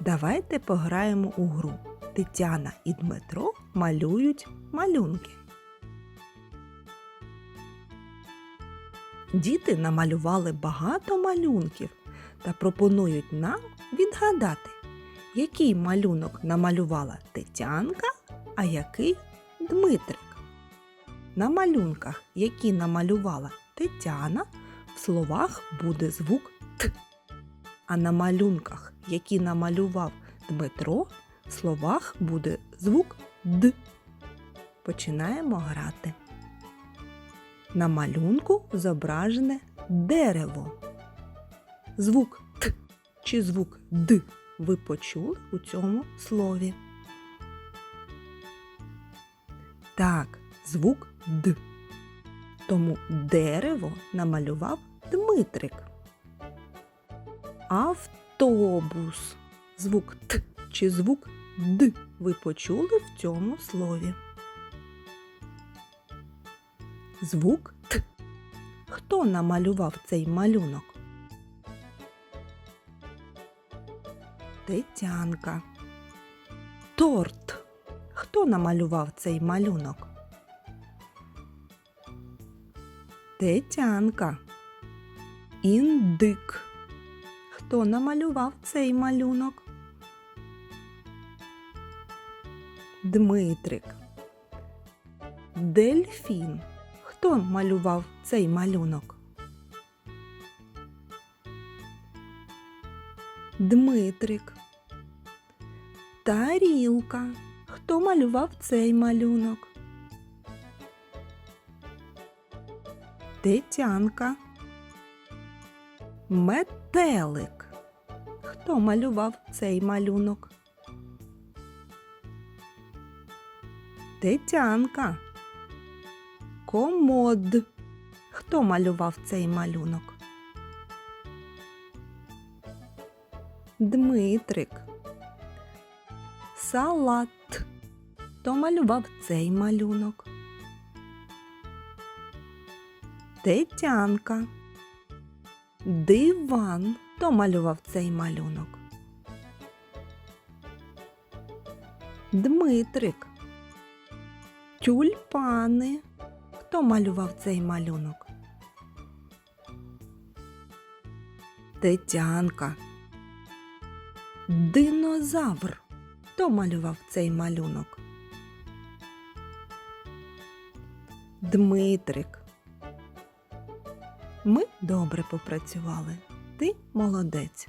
Давайте пограємо у гру. Тетяна і Дмитро малюють малюнки. Діти намалювали багато малюнків та пропонують нам відгадати, який малюнок намалювала Тетянка, а який Дмитрик. На малюнках, які намалювала Тетяна, в словах буде звук Т. А на малюнках, які намалював Дмитро, в словах буде звук Д. Починаємо грати. На малюнку зображене дерево. Звук Т чи звук Д ви почули у цьому слові. Так, звук Д. Тому дерево намалював Дмитрик. Автобус. Звук Т чи звук Д ви почули в цьому слові. Звук Т. Хто намалював цей малюнок? Тетянка. Торт. Хто намалював цей малюнок? Тетянка. Індик. Хто намалював цей малюнок? Дмитрик. Дельфін. Хто малював цей малюнок? Дмитрик. Тарілка. Хто малював цей малюнок? Тетянка. Метелик. Хто малював цей малюнок? Тетянка. Комод. Хто малював цей малюнок? Дмитрик. Салат. Хто малював цей малюнок? Тетянка. Диван. Хто малював цей малюнок? Дмитрик. Тюльпани. Хто малював цей малюнок? Тетянка. Динозавр. Хто малював цей малюнок? Дмитрик. Ми добре попрацювали. Ти молодець.